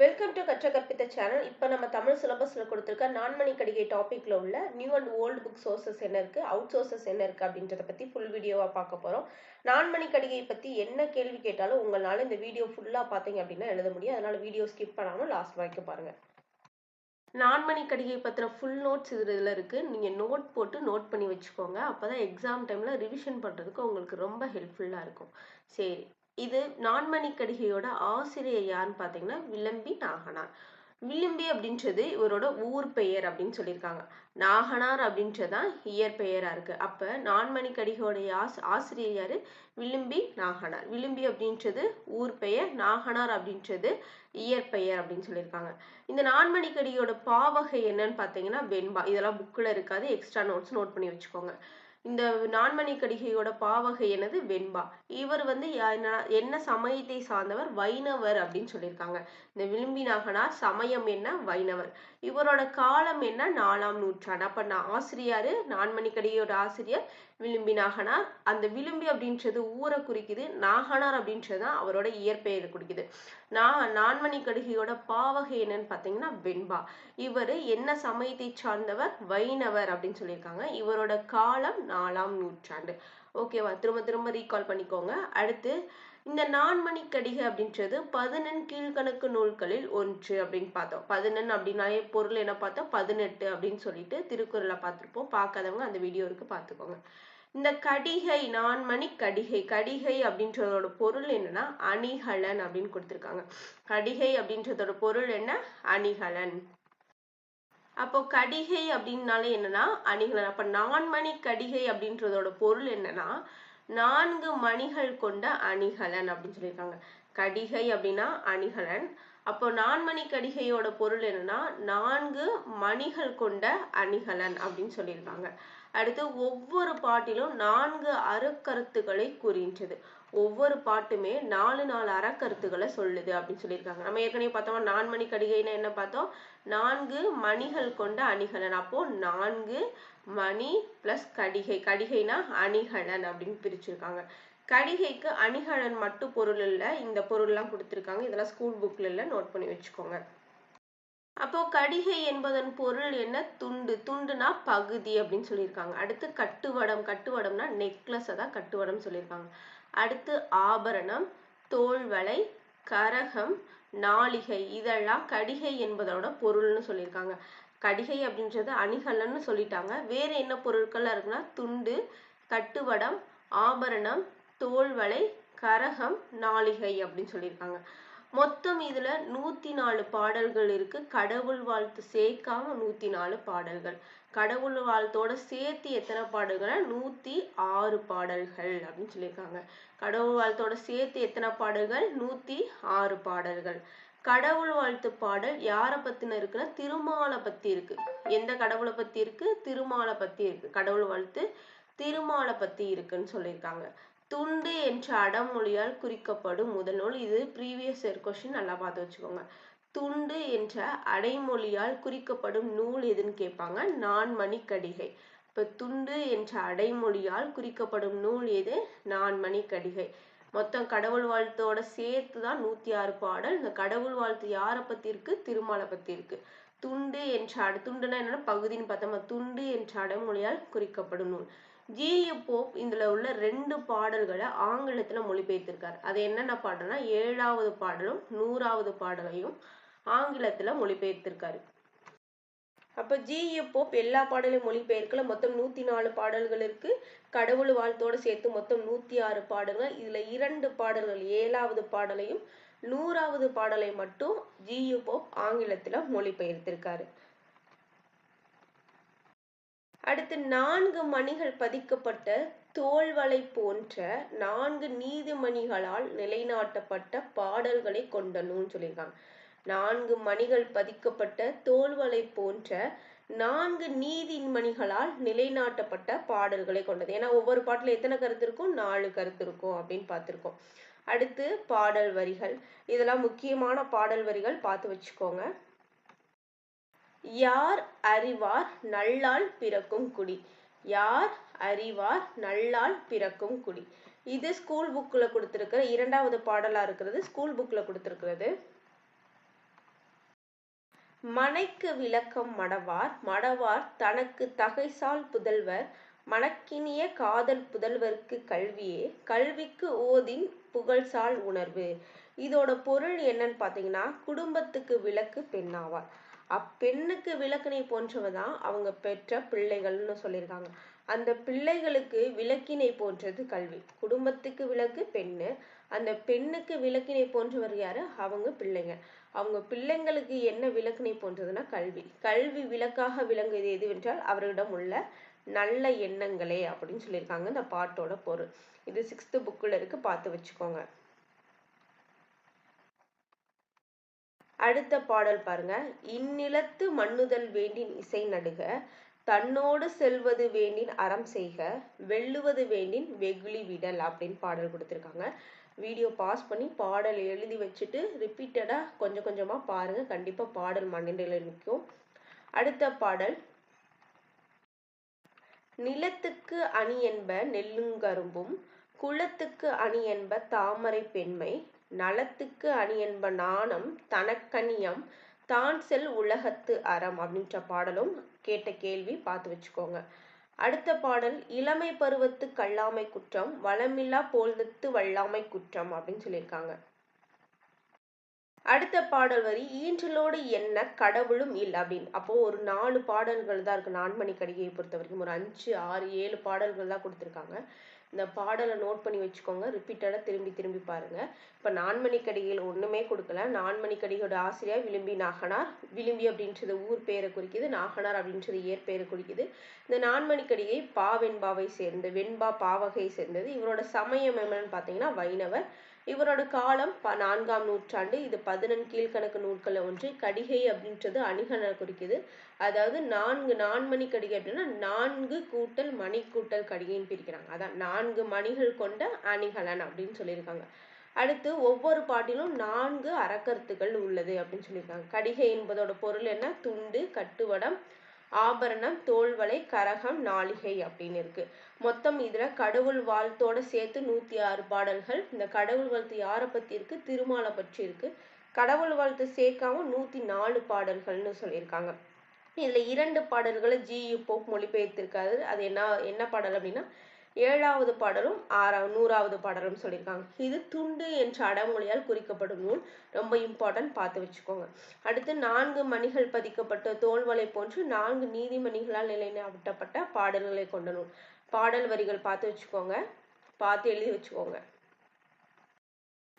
Welcome to கற்ற கற்பித்த channel இப்போ நம்ம தமிழ் சிலபஸில் கொடுத்துருக்க நான்மணி கடிகை டாப்பிக்கில் உள்ள new and old book sources என்ன இருக்குது அவுட் சோர்சஸ் என்ன இருக்குது அப்படின்றத பற்றி ஃபுல் வீடியோவாக பார்க்க போகிறோம் நான்மணி கடிகையை பற்றி என்ன கேள்வி கேட்டாலும் உங்களால் இந்த வீடியோ ஃபுல்லாக பார்த்தீங்க அப்படின்னா எழுத முடியும். அதனால் வீடியோ ஸ்கிப் பண்ணாமல் லாஸ்ட் வரைக்கும் பாருங்கள் நான்மணி கடிகை பற்றின ஃபுல் நோட்ஸ் இது இதில் இருக்குது நீங்கள் நோட் போட்டு நோட் பண்ணி வச்சுக்கோங்க. அப்போ தான் எக்ஸாம் டைமில் ரிவிஷன் பண்ணுறதுக்கு உங்களுக்கு ரொம்ப ஹெல்ப்ஃபுல்லாக இருக்கும். சரி. இது நான்மணிக்கடிகையோட ஆசிரியர் யாருன்னு பார்த்தீங்கன்னா விளம்பி நாகனார். விளிம்பி அப்படின்றது இவரோட ஊர் பெயர் அப்படின்னு சொல்லியிருக்காங்க. நாகனார் அப்படின்றதான் இயற்பெயரா இருக்கு. அப்ப நான்மணி ஆஸ் ஆசிரியர் யாரு? விளிம்பி நாகனார். விளிம்பி அப்படின்றது ஊர் பெயர் நாகனார் அப்படின்றது இயற்பெயர் அப்படின்னு சொல்லியிருக்காங்க. இந்த நான்மணிக்கடியோட பாவகை என்னன்னு பார்த்தீங்கன்னா வெண்பா. இதெல்லாம் புக்கில் இருக்காது. எக்ஸ்ட்ரா நோட்ஸ் நோட் பண்ணி வச்சுக்கோங்க. இந்த நான்மணி கடிகையோட பாவகை என்னது வெண்பா. இவர் வந்து என்ன சமயத்தை சார்ந்தவர்? வைணவர் அப்படின்னு சொல்லியிருக்காங்க. இந்த விளிம்பி நாகனார் சமயம் என்ன? வைணவர். இவரோட காலம் என்ன? நாலாம் நூற்றாண்டு. அப்ப நான் ஆசிரியர் நான்மணி கடிகையோட ஆசிரியர் விளிம்பி நாகனார். அந்த விளிம்பி அப்படின்றது ஊரை குறிக்குது நாகனார் அப்படின்றது தான் அவரோட இயற்பெயரை குறிக்குது. நான் நான்மணி கடிகையோட பாவகை என்னன்னு பார்த்தீங்கன்னா வெண்பா. இவர் என்ன சமயத்தை சார்ந்தவர்? வைணவர் அப்படின்னு சொல்லியிருக்காங்க. இவரோட காலம் நாலாம் நூற்றாண்டு. ஓகேவா? திரும்ப திரும்ப ரீகால் பண்ணிக்கோங்க. அடுத்து இந்த நான்மணி கடிகை அப்படின்றது பதினெண் கீழ்கணக்கு நூல்களில் ஒன்று அப்படின்னு பார்த்தோம். பதினெண் அப்படின்னாலே பொருள் என்ன பார்த்தோம்? பதினெட்டு அப்படின்னு சொல்லிட்டு திருக்குறளை பார்த்துருப்போம். பார்க்காதவங்க அந்த வீடியோ இருக்கு பார்த்துக்கோங்க. இந்த கடிகை நான்மணி கடிகை கடிகை அப்படின்றதோட பொருள் என்னன்னா அணிகலன் அப்படின்னு கொடுத்துருக்காங்க. கடிகை அப்படின்றதோட பொருள் என்ன? அணிகலன். அப்போ கடிகை அப்படின்னாலே என்னன்னா அணிகலன் அப்ப நான்மணி கடிகை அப்படின்றதோட பொருள் என்னன்னா நான்கு மணிகள் கொண்ட அணிகலன் அப்படின்னு சொல்லியிருக்காங்க. கடிகை அப்படின்னா அணிகலன். அப்போ நான்மணி கடிகையோட பொருள் என்னன்னா நான்கு மணிகள் கொண்ட அணிகலன் அப்படின்னு சொல்லியிருக்காங்க. அடுத்து ஒவ்வொரு பாட்டிலும் நான்கு அறக்கருத்துக்களை கூறுகின்றது ஒவ்வொரு பாட்டுமே நாலு நாலு அறக்கருத்துக்களை சொல்லுது அப்படின்னு சொல்லியிருக்காங்க. நம்ம ஏற்கனவே பார்த்தோம் நான்மணி கடிகைன்னா என்ன பார்த்தோம்? நான்கு மணிகள் கொண்ட அணிகலன். அப்போ நான்கு மணி பிளஸ் கடிகை. கடிகைனா அணிகலன் அப்படின்னு பிரிச்சிருக்காங்க. கடிகைக்கு அணிகலன் மட்டும் பொருள் இல்லை. இந்த பொருள்லாம் கொடுத்துருக்காங்க. இதெல்லாம் ஸ்கூல் புக்ல இல்லை. நோட் பண்ணி வச்சுக்கோங்க. அப்போ கடிகை என்பதன் பொருள் என்ன? துண்டு. துண்டுனா பகுதி அப்படின்னு சொல்லியிருக்காங்க. அடுத்து கட்டுவடம். கட்டுவடம்னா நெக்லஸை தான் கட்டுவடம் சொல்லியிருக்காங்க. அடுத்து ஆபரணம் தோல்வளை கரகம் நாளிகை இதெல்லாம் கடிகை என்பதோட பொருள்னு சொல்லியிருக்காங்க. கடிகை அப்படின்றது அணிகலன்னு சொல்லிட்டாங்க. வேற என்ன பொருட்கள்லாம் இருக்குன்னா துண்டு கட்டுவடம் ஆபரணம் தோல்வளை கரகம் நாளிகை அப்படின்னு சொல்லியிருக்காங்க. மொத்தம் இதுல நூத்தி நாலு பாடல்கள் இருக்கு. கடவுள் வாழ்த்து சேர்க்காம நூத்தி நாலு பாடல்கள். கடவுள் வாழ்த்தோட சேர்த்து எத்தனை பாடல்கள் நூத்தி ஆறு பாடல்கள் அப்படின்னு சொல்லியிருக்காங்க. கடவுள் வாழ்த்தோட சேர்த்து எத்தனை பாடல்கள்? நூத்தி ஆறு பாடல்கள். கடவுள் வாழ்த்து பாடல் யாரை பத்தின இருக்குன்னா திருமாலை பத்தி இருக்கு. எந்த கடவுளை பத்தி இருக்கு? திருமாலை பத்தி இருக்கு. கடவுள் வாழ்த்து திருமாலை பத்தி இருக்குன்னு சொல்லியிருக்காங்க. துண்டு என்ற அடமொழியால் குறிக்கப்படும் முதல் நூல். இது ப்ரீவியஸ் இயர் கொஸ்டின் நல்லா பார்த்து வச்சுக்கோங்க. துண்டு என்ற அடைமொழியால் குறிக்கப்படும் நூல் எதுன்னு கேட்பாங்க? நான்மணி கடிகை இப்ப துண்டு என்ற அடைமொழியால் குறிக்கப்படும் நூல் எது? நான்மணி கடிகை மொத்தம் கடவுள் வாழ்த்தோட சேர்த்து தான் நூத்தி ஆறு பாடல். இந்த கடவுள் வாழ்த்து யாரை பத்தி இருக்கு திருமாலை பத்தி இருக்கு துண்டு என்ற துண்டுனா என்னன்னா பகுதின்னு பார்த்தோமா. துண்டு என்றாட மொழியால் குறிக்கப்படும் நூல். ஜி போப் இதுல உள்ள ரெண்டு பாடல்களை ஆங்கிலத்துல மொழிபெயர்த்திருக்காரு. அது என்னென்ன பாடல்னா ஏழாவது பாடலும் நூறாவது பாடலையும் ஆங்கிலத்துல மொழிபெயர்த்திருக்காரு. அப்ப ஜி போப் எல்லா பாடலையும் மொழிபெயர்க்கல. மொத்தம் நூத்தி நாலு பாடல்கள் இருக்கு. கடவுள் வாழ்த்தோட சேர்த்து மொத்தம் நூத்தி ஆறு பாடல்கள். இதுல இரண்டு பாடல்கள் ஏழாவது பாடலையும் நூறாவது பாடலை மட்டும் ஜியு போப் ஆங்கிலத்தில் மொழிபெயர்த்திருக்காரு. அடுத்து நான்கு மணிகள் பதிக்கப்பட்ட தோல்வலை போன்ற நான்கு நீதிமணிகளால் நிலைநாட்டப்பட்ட பாடல்களை கொண்ட நூல் சொல்லியிருக்காங்க. நான்கு மணிகள் பதிக்கப்பட்ட தோல்வலை போன்ற நான்கு நீதிமணிகளால் நிலைநாட்டப்பட்ட பாடல்களை கொண்டது. ஏன்னா ஒவ்வொரு பாட்டுல எத்தனை கருத்து இருக்கும்? நாலு கருத்து இருக்கும் அப்படின்னு பார்த்திருக்கோம். அடுத்து பாடல் வரிகள். இதெல்லாம் முக்கியமான பாடல் வரிகள் பார்த்து வச்சுக்கோங்க. யார் அறிவார் நல்லால் பிறக்கும் குடி. யார் அறிவார் நல்லால் பிறக்கும் குடி. இது ஸ்கூல் புக்ல கொடுத்துருக்கிற இரண்டாவது பாடலா இருக்கிறது ஸ்கூல் புக்ல கொடுத்துருக்கிறது. மனைக்கு விளக்கம் மடவார் மடவார் தனக்கு தகைசால் புதல்வர் மணக்கினிய காதல் புதல்வர்க்கு கல்வியே கல்விக்கு ஓதின் புகழ்சால் உணர்வு. இதோட பொருள் என்னன்னு பார்த்தீங்கன்னா குடும்பத்துக்கு விளக்கு பெண்ணாவார். அப்பெண்ணுக்கு விளக்கினை போன்றவ தான் அவங்க பெற்ற பிள்ளைகள்னு சொல்லியிருக்காங்க. அந்த பிள்ளைகளுக்கு விளக்கினை போன்றது கல்வி. குடும்பத்துக்கு விளக்கு பெண்ணு. அந்த பெண்ணுக்கு விளக்கினை போன்றவர் யாரு? அவங்க பிள்ளைங்க. அவங்க பிள்ளைங்களுக்கு என்ன விளக்கினை போன்றதுன்னா கல்வி. கல்வி விளக்காக விளங்குவது எதுவென்றால் அவரிடம் உள்ள நல்ல எண்ணங்களே அப்படின்னு சொல்லியிருக்காங்க இந்த பாட்டோட பொருள். இது சிக்ஸ்த்து புக்கில் இருக்கு. பார்த்து வச்சுக்கோங்க. அடுத்த பாடல் பாருங்க. இந்நிலத்து மண்ணுதல் வேண்டின் இசை நடுக தன்னோடு செல்வது வேண்டின் அறம் செய்க வெல்லுவது வேண்டின் வெகுளி விடல் அப்படின்னு பாடல் கொடுத்துருக்காங்க. வீடியோ பாஸ் பண்ணி பாடல் எழுதி வச்சுட்டு ரிப்பீட்டடாக கொஞ்சம் கொஞ்சமாக பாருங்கள் கண்டிப்பாக பாடல் மண்ணில் நிற்கும் அடுத்த பாடல். நிலத்துக்கு அணி என்ப நெல்லுங்கரும்பும் குளத்துக்கு அணி என்ப தாமரை பெண்மை நலத்துக்கு அணி என்ப நாணம் தனக்கணியம் தான் செல் உலகத்து அறம் அப்படின்ற பாடலும் கேட்ட கேள்வி பார்த்து வச்சுக்கோங்க. அடுத்த பாடல் இளமை பருவத்து கல்லாமை குற்றம் வளமில்லா போல்தத்து வல்லாமை குற்றம் அப்படின்னு சொல்லியிருக்காங்க. அடுத்த பாடல் வரி ஈன்றலோடு என்ன கடவுளும் இல்லை அப்படின்னு. அப்போ ஒரு நாலு பாடல்கள் தான் இருக்கு. நான்மணி கடிகையை பொறுத்த வரைக்கும் ஒரு அஞ்சு ஆறு ஏழு பாடல்கள் தான் கொடுத்துருக்காங்க. இந்த பாடலை நோட் பண்ணி வச்சுக்கோங்க. ரிப்பீட்டடாக திரும்பி திரும்பி பாருங்க. இப்போ நான்மணி கடிகையில் ஒன்றுமே கொடுக்கல. நான்மணி கடிகையோட ஆசிரியர் விளிம்பி நாகனார். விளிம்பி அப்படின்றது ஊர் பெயரை குறிக்குது. நாகனார் அப்படின்றது இயற்பெயரை குறிக்குது. இந்த நான்மணி கடிகை பா வெண்பாவை சேர்ந்து வெண்பா பாவகை சேர்ந்தது. இவரோட சமயம் என்னன்னு பார்த்தீங்கன்னா வைணவர். இவரோட காலம் ப நான்காம் நூற்றாண்டு. இது பதினெண் கீழ்கணக்கு நூல்களில் ஒன்று கடிகை அப்படின்றது அணிகலனை குறிக்குது. அதாவது நான்கு நான்மணி கடிகை அப்படின்னா நான்கு கூட்டல் மணி கூட்டல் கடிகைன்னு பிரிக்கிறாங்க. அதான் நான்கு மணிகள் கொண்ட அணிகலன் அப்படின்னு சொல்லியிருக்காங்க. அடுத்து ஒவ்வொரு பாட்டிலும் நான்கு அறக்கருத்துக்கள் உள்ளது அப்படின்னு சொல்லியிருக்காங்க. கடிகை என்பதோட பொருள் என்ன? துண்டு கட்டுவடம் ஆபரணம் தோல்வளை கரகம் நாளிகை அப்படின்னு இருக்கு. மொத்தம் இதுல கடவுள் வாழ்த்தோட சேர்த்து நூத்தி ஆறு பாடல்கள். இந்த கடவுள் வாழ்த்து யாரை பத்தி இருக்கு? திருமாலை பற்றி இருக்கு. கடவுள் வாழ்த்து சேர்க்காம நூத்தி நாலு பாடல்கள்னு சொல்லியிருக்காங்க. இதுல இரண்டு பாடல்களை ஜி யு போப் மொழிபெயர்த்திருக்காரு. அது என்ன என்ன பாடல் அப்படின்னா ஏழாவது பாடலும் ஆறாவது நூறாவது பாடலும் சொல்லியிருக்காங்க. இது துண்டு என்ற அடமொழியால் குறிக்கப்படும் நூல். ரொம்ப இம்பார்ட்டன்ட் பார்த்து வச்சுக்கோங்க. அடுத்து நான்கு மணிகள் பதிக்கப்பட்ட தோல்வலை போன்று நான்கு நீதிமணிகளால் நிலைநாட்டப்பட்ட பாடல்களை கொண்ட நூல். பாடல் வரிகள் பார்த்து வச்சுக்கோங்க. பார்த்து எழுதி வச்சுக்கோங்க.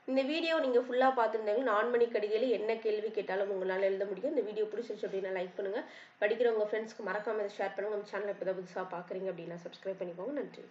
இந்த வீடியோ நீங்கள் ஃபுல்லாக பார்த்துருந்தாங்க நான்மணி கடிகையில் என்ன கேள்வி கேட்டாலும் உங்களால் எழுத முடியும். இந்த வீடியோ பிடிச்சிருச்சு அப்படின்னா லைக் பண்ணுங்கள் படிக்கிற உங்கள் ஃப்ரெண்ட்ஸ்க்கு மறக்காமல் இதை ஷேர் பண்ணுங்கள் நம்ம சேனல் இப்போ புதுசாக பார்க்குறீங்க அப்படின்னா சப்ஸ்கிரைப் பண்ணிக்கோங்க. நன்றி.